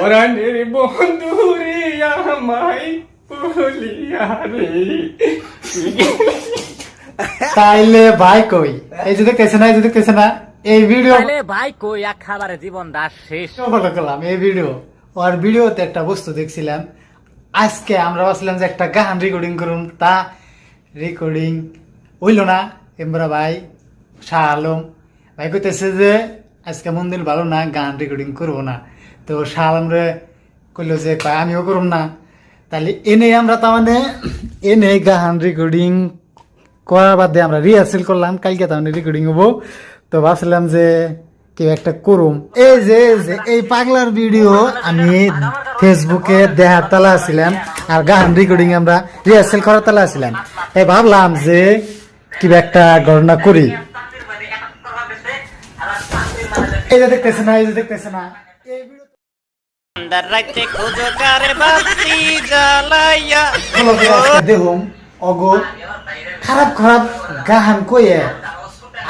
ওরানের বন্ধু রে রে তাইলে ভাই কই এই যে দেখতেছে না এই যে দেখতেছে না এই ভিডিও তাহলে ভাই কই এক খাবারে জীবন দাস শেষ ফলো করলাম এই ভিডিও ওর ভিডিওতে একটা বস্তু দেখছিলাম আজকে আমরা ভাবছিলাম যে একটা গান রেকর্ডিং করুন তা রেকর্ডিং হইল না এমরা ভাই শাহ আলম ভাই কইতেছে যে, আজকে মন দিন ভালো না, গান রেকর্ডিং করব না। তো শাহ আলম রে কইলো যে, কয়, আমিও করুম না। তাহলে এনে আমরা তার মানে এনে গান রেকর্ডিং করার বাদে আমরা রিহার্সেল করলাম। কালকে তার মানে রেকর্ডিং হব। তো ভাবছিলাম যে, কেউ একটা করুম। এই যে, এই পাগলার ভিডিও আমি ফেসবুকে দেখার তালা আছিলাম আর গান রেকর্ডিং আমরা রিহার্সেল করার তালা আছিলাম। তাই ভাবলাম যে কি একটা ঘটনা করি। এই যে দেখতেছে না এই যে দেখতেছে না। এই কারে বাতি জ্বালাইয়া। অগো খারাপ খারাপ গাহান কইয়ে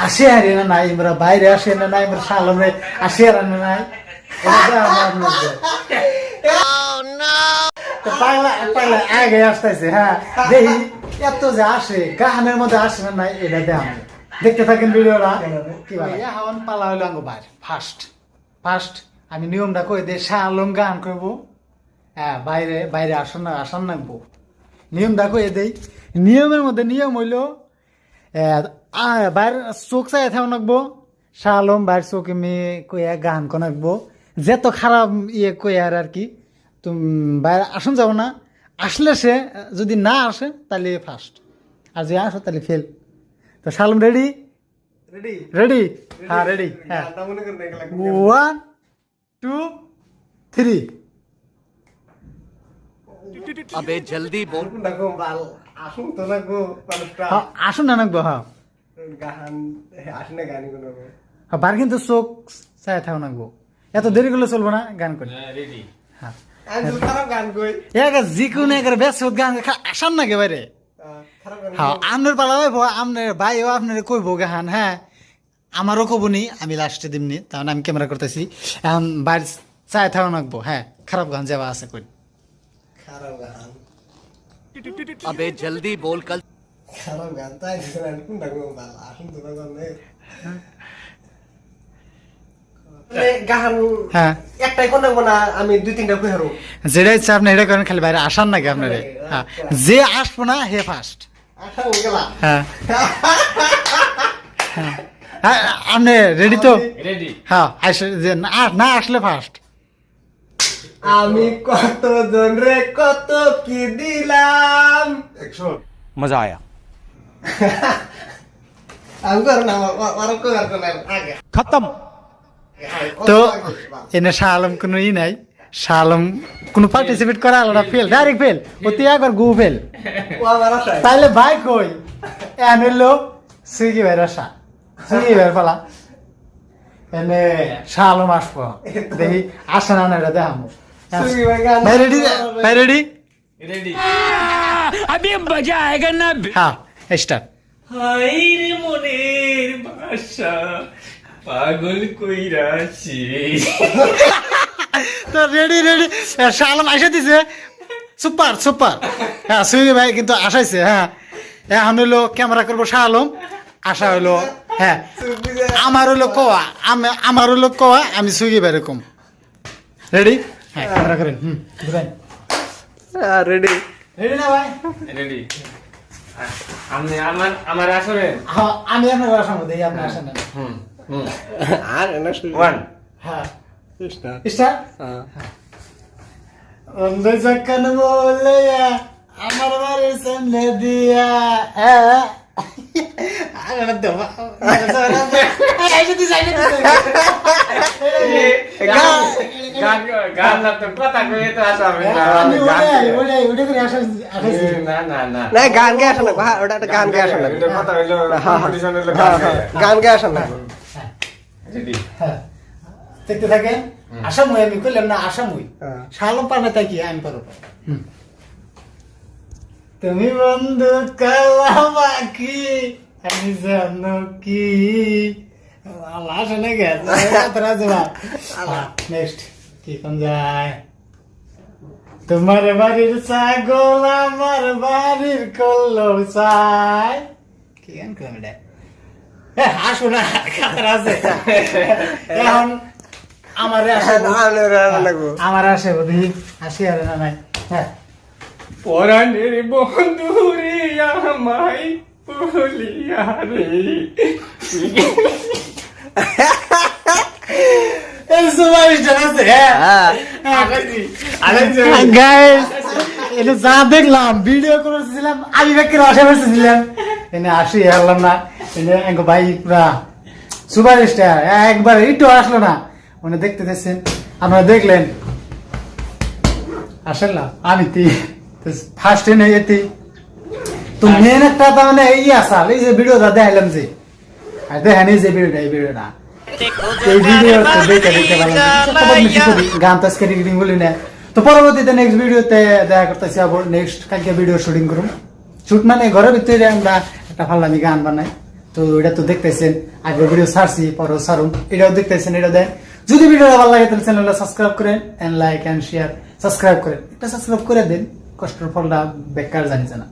আসে হারে না নাই আমরা বাইরে আসে না নাই আমরা সালমে আসে আর না নাই। পাগলা আগে আসতেছে হ্যাঁ। দেখি এত যে আসে গাহানের মধ্যে আসে না নাই এটা দেখ দেখতে থাকেন ভিডিওটা। কি ভাই হাওয়ান পালা হইল আঙ্গো বাইর ফার্স্ট ফার্স্ট আমি নিয়মটা কই দে শালম গান করব। হ্যাঁ বাইরে বাইরে আসন না আসন নাকবো নিয়ম দেখো এ দেই নিয়মের মধ্যে নিয়ম হইল বাইর চোখ চাই থাও নাকবো শালম বাইর চোখ এমনি কইয়া গান কো নাকবো। যেত খারাপ ইয়ে কই আর আর কি তুমি বাইরে আসন যাব না। আসলে সে যদি না আসে তাহলে ফার্স্ট আর যদি আসো তাহলে ফেল তো শালম রেডি রেডি রেডি হ্যাঁ রেডি হ্যাঁ। মনে ওয়ান টু থ্রি আবে জলদি বল। আসুন তো না গো মানুষটা। হ্যাঁ আসুন না নাকবো হ্যাঁ। গান আসে না গানি কোনো আর বার কিন্তু চোখ চাই থাও নাকবো এত দেরি করলে চলবো না গান করে। হ্যাঁ আমি গান কই। যিকোনো একের ব্যস্ত গান খা- আসান না হ্যাঁ আপনার পালা ভাইব আপনার ভাইও আপনার কইব গাহান হ্যাঁ? আমারও কবনি আমি লাস্টে দিমনি তাহলে আমি ক্যামেরা করতেছি। এখন বাইর চায় থাও নাকবো হ্যাঁ খারাপ গান যাওয়া আছে কই? খারাপ গান? আবে জলদি বল কাল খারাপ গান তাই কোনটা আসুন তো হ্যাঁ। একটাই কোন না আমি দুই তিনটা যেটা ইচ্ছা আপনি এটা করেন খালি বাইরে আসান নাকি আপনারে? হ্যাঁ। যে আসব না হে ফার্স্ট হ্যাঁ হ্যাঁ। আপনি রেডি তো? রেডি হ্যাঁ আসে যে না না আসলে ফার্স্ট আমি কত জন রে কত কি দিলাম? মজা আয়া। খতম। তো এনে শাহ আলম কোনো ই নাই। শাহ আলম কোনো পার্টিসিপেট করা আলাদা ফেল ডাইরেক্ট ফেল অতি একবার গু ফেল ও তাইলে ভাই কই? এন হইল সুইগি ভাই রসা সুইগি ভাই পালা। এনে শাহ আলম আসব। দেখি আসে না না এটা দেখাম। সুইগি ভাই গান- ভাই রেডি ভাই রেডি রেডি আবে মজা আয়েগা না। হ্যাঁ স্টার্ট হাইরে মনের ভাষা পাগল কইরাছি তো রেডি রেডি শালম আইসা দিছে। Super super. হ্যাঁ সুইগি ভাই কিন্তু আসাইছে হ্যাঁ। এখন হইল ক্যামেরা করব শাহ আলম আশা হইল হ্যাঁ। আমার হইল কোয়া। আমি- আমার হইল কোয়া আমি সুইগি ভাই এরকম রেডি হ্যাঁ ক্যামেরা করেন। হুম রেডি রেডি না ভাই? রেডি আপনি আমার আমার আসলে হ্যাঁ আমি আপনার আসাম দেখি আপনি আসেন না। হুম হুম। আর না শুরু ওয়ান হ্যাঁ স্টার্ট স্টার্ট অন্ধ চক্কন বলে আমার বাড়ির সামনে দিয়া হ্যাঁ গান করে আসা না না না না গান গে আসে না হ্যাঁ ওটা গান গে আসে না এটা কথা হইল হ্যাঁ, কম্পিটিশন হইল হ্যাঁ, গান হ্যাঁ, গে আসে না হ্যাঁ। দেখতে থাকেন আসামুই আমি কইলাম না আসামুই। হ্যাঁ। শালম পারবে তাই কি? আমি পারব তুমি বন্ধু আমি জানো কি? আল্লাহ আসে না? গে তোরা যাবা নেক্সট কি কোন যায়? তোমার বাড়ির ছাগল আমার বাড়ির কল্লো চাই। কি গান করলাম এ, হাসো না কাতার আছে? এখন আমার আসে আমার আসে বুঝি হাসি আর না নাই। হ্যাঁ। পরাণের বন্ধু রে বলিয়া রে। হ্যাঁ। যা দেখলাম ভিডিও করেছিলাম আমি ব্যক্তির আশে বসেছিলাম। এনে আসি হারলাম না। ভাই পুরা সুপার স্টার একবার একটু আসলো না। উনি দেখতে দেখছেন আপনারা দেখলেন? আসেন না আমি তি ফার্স্ট এনে এতি। তো মেন একটা তার মানে এই আসাল এই যে ভিডিওটা দেখাইলাম যে। আর দেখেন এই যে ভিডিওটা এই ভিডিওটা এই ভিডিও দেখে দেখতে পারলাম সবাই বেশি করি গান তো আজকে রিডিং বলি না। তো পরবর্তীতে নেক্সট ভিডিওতে দেখা করতেছি আবার নেক্সট কালকে ভিডিও শুটিং করুম। শুট মানে ঘরের ভিতরে আমরা একটা ফাল্লামি গান বানাই। তো এটা তো দেখতেছেন আগের ভিডিও সারছি পরেও সারুন এটাও দেখতেছেন, এটা দেন। যদি ভিডিওটা ভালো লাগে, তাহলে চ্যানেলটা সাবস্ক্রাইব করেন and like and share subscribe করেন। এটা সাবস্ক্রাইব করে দেন, কষ্টের ফলটা বেকার জানিছে না।